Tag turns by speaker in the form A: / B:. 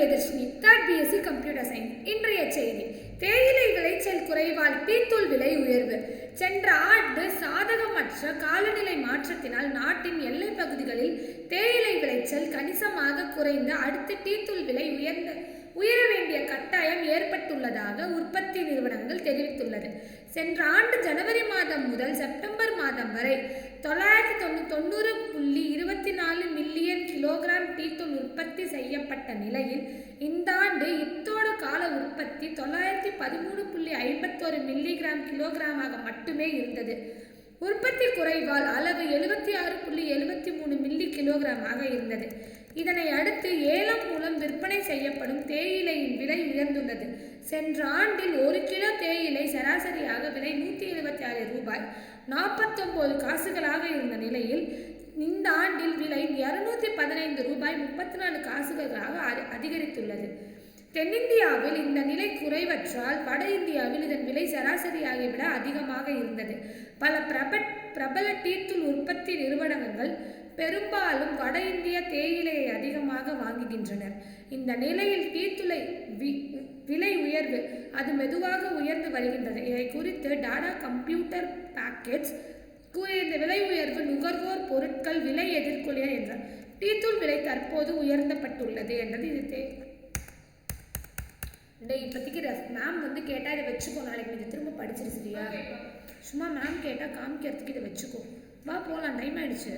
A: Priyadarshini third BSc computer science இன்றைய செய்தி. தேயிலை விளைச்சல் குறைவால் டீத்தூள் விலை உயர்வு. சென்ற ஆண்டு சாதகமற்ற காலநிலை மாற்றத்தினால் நாட்டின் எல்லைப் பகுதிகளில் தேயிலை விளைச்சல் கணிசமாக குறைந்து அடுத்து டீத்தூள் விலை உயர்ந்த உயர வேண்டிய கட்டாயம் ஏற்பட்டுள்ளதாக உற்பத்தி நிறுவனங்கள் தெரிவித்துள்ளது. சென்ற ஆண்டு ஜனவரி மாதம் முதல் செப்டம்பர் மாதம் வரை தொள்ளாயிரத்தி தொண்ணூ தொண்ணூறு புள்ளி இருபத்தி நாலு மில்லியன் டீத்தூள் உற்பத்தி செய்யப்பட்ட நிலையில் இந்த ஆண்டு இத்தோட கால உற்பத்தி தொள்ளாயிரத்தி பதிமூணு புள்ளி ஐம்பத்தோரு மில்லிகிராம் கிலோகிராமாக மட்டுமே இருந்தது. உற்பத்தி குறைவால் அளவு எழுபத்தி ஆறு புள்ளி எழுபத்தி மூணு மில்லி கிலோகிராமாக இருந்தது. இதனை அடுத்து ஏலம் மூலம் விற்பனை செய்யப்படும் தேயிலையின் விலை உயர்ந்துள்ளது. சென்ற ஆண்டில் ஒரு கிலோ தேயிலை விலை நூற்றி எழுபத்தி ஆறு ரூபாய். நாற்பத்தொம்போது காசுகளாக இருந்த நிலையில் இந்த ஆண்டில் விலை இருநூத்தி பதினைந்து ரூபாய் முப்பத்தி நாலு காசுகளாக அதி- அதிகரித்துள்ளது. தென்னிந்தியாவில் இந்த நிலை குறைவற்றால் வட இந்தியாவில் இதன் விலை சராசரியாகி விட அதிகமாக இருந்தது. பல பிரப பிரபல டீத்தூள் உற்பத்தி நிறுவனங்கள் பெரும்பாலும் வட இந்திய தேயிலையை அதிகமாக வாங்குகின்றனர். இந்த நிலையில் டீத்தூளை விலை உயர்வு அது மெதுவாக உயர்ந்து வருகின்றது. இதை குறித்து டாடா கம்ப்யூட்டர் பேக்கெட்ஸ் கூறிய இந்த விலை உயர்வு நுகர்வோர் பொருட்கள் விலை எதிர்கொள்ளியர் என்றார் டீத்தூள் விலை தற்போது உயர்ந்தப்பட்டுள்ளது என்றது இது தே இப்போதைக்கு மேம் வந்து கேட்டால் இதை வச்சுக்கோ நாளைக்கு. நீ இதை திரும்ப படிச்சிரு சரியா? சும்மா மேம் கேட்டால் காமிக்கிறதுக்கு இதை வச்சுக்கோ. வா போகலாம் டைம் ஆயிடுச்சு.